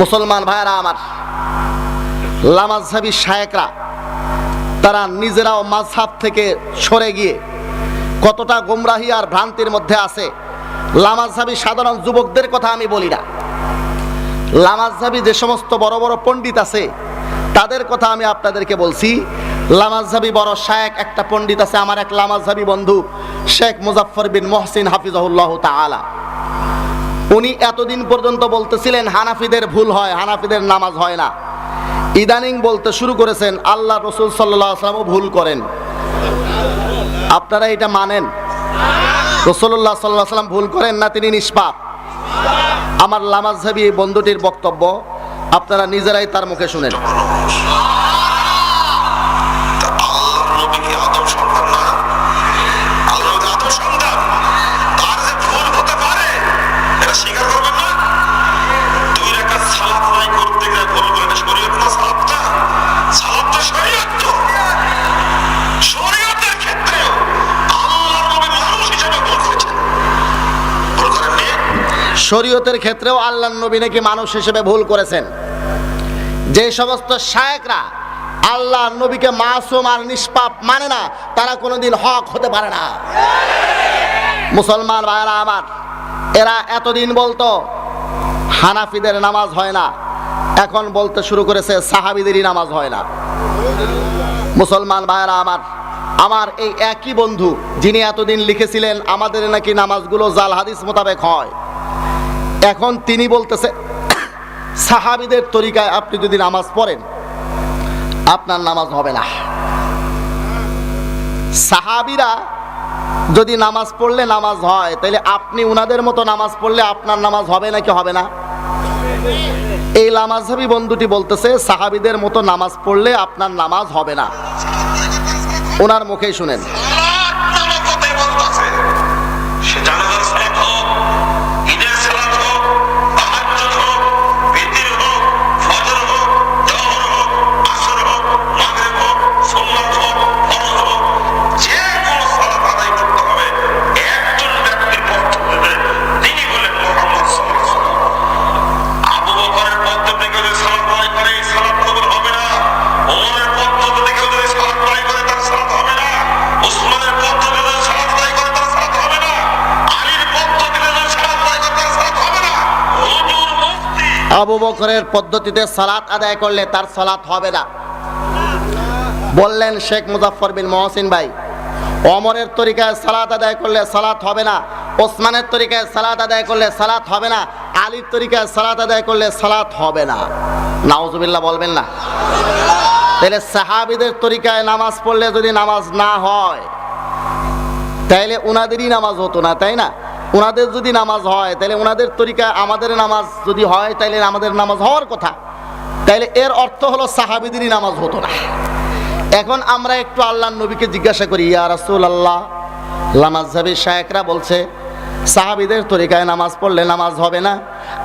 মুসলমান ভাইরা আমার, লামাজহাবি শায়েকরা, তারা নিজেরাও মাঝহাব থেকে সরে গিয়ে কতটা গোমরাহি আর ভ্রান্তির মধ্যে আছে, লামাজহাবি সাধারণ যুবকদের কথা আমি বলি না। লামাজহাবি যে সমস্ত বড় বড় পণ্ডিত আছে, তাদের কথা আমি আপনাদেরকে বলছি। লামাজহাবি বড় শায়েক একটা পণ্ডিত আছে, আমার এক লামাজহাবি বন্ধু, শেখ মুজাফর বিন মহসিন হাফিজাহুল্লাহ তাআলা। উনি এতদিন পর্যন্ত বলতেছিলেন, হানাফিদের ভুল হয়, হানাফিদের নামাজ হয় না। ইদানিং বলতে শুরু করেছেন, আল্লাহ রসুল সাল্লাহ আসলামও ভুল করেন। আপনারা এটা মানেন? রসুল্লাহ সাল্লাহ সাল্লাম ভুল করেন না তিনি নিষ্পাপ? আমার লামাজহাবি এই বন্ধুটির বক্তব্য আপনারা নিজেরাই তার মুখে শুনেন। শরীয়তের ক্ষেত্রেও আল্লাহ নবী নাকি মানুষ হিসেবে ভুল করেছেন। যে সমস্ত শায়েকরা আল্লাহ নবীকে মাসুম আর নিষ্পাপ মানে না, তারা কোনোদিন হক হতে পারে না। মুসলমান ভাইরা আমার, এরা এতদিন বলতো, হানাফিদের নামাজ হয় না, এখন বলতে শুরু করেছে সাহাবিদেরই নামাজ হয় না। মুসলমান ভাইরা আমার আমার এই একই বন্ধু, যিনি এতদিন লিখেছিলেন, আমাদের নাকি নামাজগুলো জাল হাদিস মোতাবেক হয়। এখন তিনি বলতেছে, সাহাবিদের তরিকায় আপনি যদি নামাজ পড়েন, আপনার নামাজ হবে না। সাহাবিরা যদি নামাজ পড়লে নামাজ হয় তাহলে আপনি উনাদের মতো নামাজ পড়লে আপনার নামাজ হবে নাকি হবে না? এই লামাজহাবি বন্ধুটি বলতেছে, সাহাবিদের মতো নামাজ পড়লে আপনার নামাজ হবে না। ওনার মুখেই শুনেন। আবু বকরের পদ্ধতিতে সালাত আদায় করলে তার সালাত হবে না। বললেন শেখ মুজাফর বিন মহসিন ভাই, অমরের তরিকায় সালাত আদায় করলে সালাত হবে না, ওসমানের তরিকায় সালাত আদায় করলে সালাত হবে না, আলীর তরিকায় সালাত আদায় করলে সালাত হবে না। নাউজুবিল্লাহ বলবেন না। তাহলে সাহাবিদের তরিকায় নামাজ পড়লে যদি নামাজ না হয় তাইলে ওনাদেরই নামাজ হতো না, তাই না? ওনাদের যদি নামাজ হয় তাহলে ওনাদের তরিকায় আমাদের নামাজ যদি হয় তাহলে আমাদের নামাজ হওয়ার কথা। তাইলে এর অর্থ হলো সাহাবিদেরই নামাজ হতো না। এখন আমরা একটু আল্লাহ নবীকে জিজ্ঞাসা করি, ইয়া রাসূল আল্লাহ লামাজহাবি শায়েকরা বলছে, সাহাবিদের তরিকায় নামাজ পড়লে নামাজ হবে না।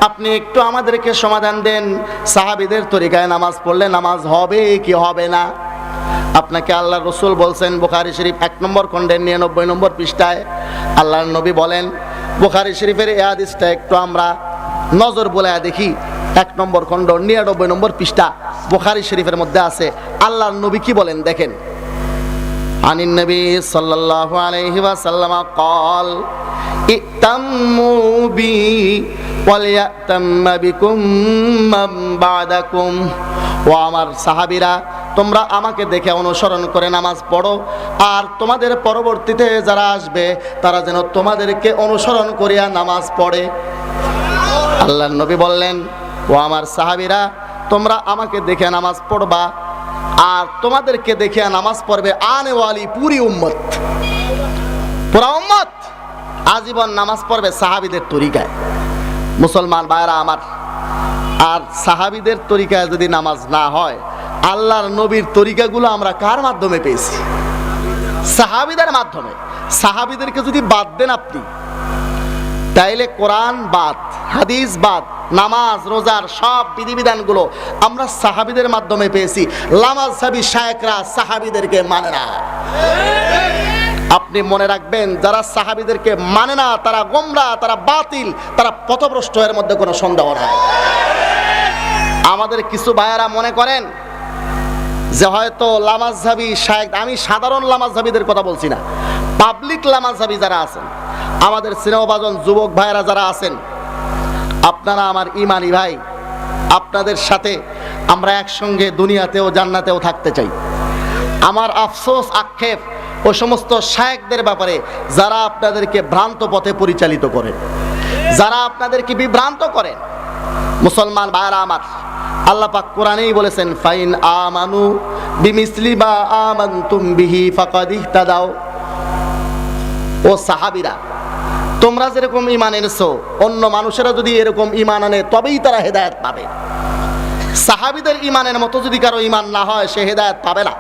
আপনি একটু আমাদেরকে সমাধান দেন। সাহাবিদের তরিকায় নামাজ পড়লে নামাজ হবে কি হবে না? আপনাকে আল্লাহ রসুল বলছেন, বুখারি শরীফ এক নম্বর খণ্ডের নিরানব্বই নম্বর পৃষ্ঠায় আল্লাহর নবী বলেন বুখারি শরীফের এ হাদিসটা একটু আমরা নজর বলে দেখি এক নম্বর খণ্ড নিরানব্বই নম্বর পৃষ্ঠা বুখারি শরীফের মধ্যে আছে আল্লাহর নবী কি বলেন দেখেন عن النبي صلى الله عليه وسلم قال ائتموا بي وليأتم بكم من بعدكم ও আমার সাহাবিরা তোমরা আমাকে দেখে অনুসরণ করে নামাজ পড়ো। আর তোমাদের পরবর্তীতে যারা আসবে, তারা যেন তোমাদেরকে অনুসরণ করিয়া নামাজ পড়ে। আল্লাহ নবী বললেন, ও আমার সাহাবিরা, তোমরা আমাকে দেখে নামাজ পড়বা। আর তোমাদেরকে দেখে নামাজ পড়বে আনেওয়ালি পুরি উম্মত। পুরা উম্মত? আজীবন নামাজ পড়বে সাহাবিদের তরিকায়। মুসলমান ভাইরা আমার, আর সাহাবিদের তরিকায় যদি নামাজ না হয় আল্লাহর নবীর তরিকাগুলো আমরা কার মাধ্যমে পেয়েছি? সাহাবিদের মাধ্যমে। সাহাবিদেরকে যদি বাদ দেন আপনি, তাইলে কোরআন বাদ, হাদিস বাদ, নামাজ, রোজার সব বিধিবিধানগুলো আমরা সাহাবিদের মাধ্যমে পেয়েছি। লামাজ সাবি শায়েকরা সাহাবিদেরকে মানে না। আপনি মনে রাখবেন, যারা সাহাবিদেরকে মানে না, তারা গোমরা, তারা বাতিল, তারা পথভ্রষ্ট, এর মধ্যে কোনো সন্দেহ নাই। আমাদের কিছু ভাইয়ারা মনে করেন যে হয়তো লামাজহাবি শায়েক, আমি সাধারণ লামাজহাবিদের কথা বলছি না। পাবলিক লামাজহাবি যারা আছেন, আমাদের স্নেহভাজন যুবক ভাইয়েরা যারা আছেন, আপনারা আমার ইমানি ভাই, আপনাদের সাথে আমরা একসঙ্গে দুনিয়াতেও জান্নাতেও থাকতে চাই। আমার আফসোস, আক্ষেপ ও সমস্ত শায়েকদের ব্যাপারে যারা আপনাদেরকে ভ্রান্ত পথে পরিচালিত করে যারা আপনাদেরকে বিভ্রান্ত করেন, মুসলমান ভাইরা আমার আল্লাহ পাক কোরআনেই বলেছেন, ফাইন আমানু বিমিসলি বা আমানতুম বিহি ফাকাদ ইহতাদাও ও সাহাবীরা, তোমরা যেরকম ঈমান এনেছো, অন্য মানুষেরা যদি এরকম ঈমান আনে, তবেই তারা হেদায়েত পাবে। সাহাবীদের ঈমানের মতো যদি কারও ঈমান না হয়, সে হেদায়েত পাবে না।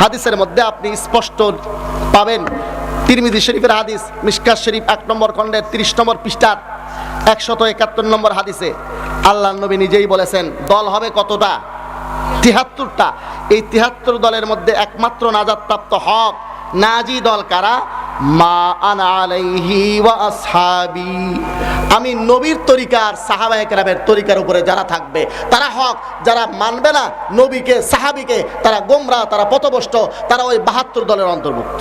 হাদিসের মধ্যে আপনি স্পষ্ট পাবেন, তিরমিজি শরীফের হাদিস মিশকাত শরীফ এক নম্বর খণ্ডের তিরিশ নম্বর পৃষ্ঠার একশত একাত্তর নম্বর হাদিসে আল্লাহ নবী নিজেই বলেছেন, দল হবে কতটা? তিহাত্তরটা। এই তিহাত্তর দলের মধ্যে একমাত্র নাজাদপ্রাপ্ত হক, নাজি দল কারা? মা আনা আলাইহি ওয়া আসহাবি। আমি নবীর তরিকার সাহাবায়ে কেরামের তরিকার উপরে যারা থাকবে, তারা হক, যারা মানবে না, নবীকে, সাহাবিকে, তারা গোমরা, তারা পথভ্রষ্ট, তারা ওই বাহাত্তর দলের অন্তর্ভুক্ত।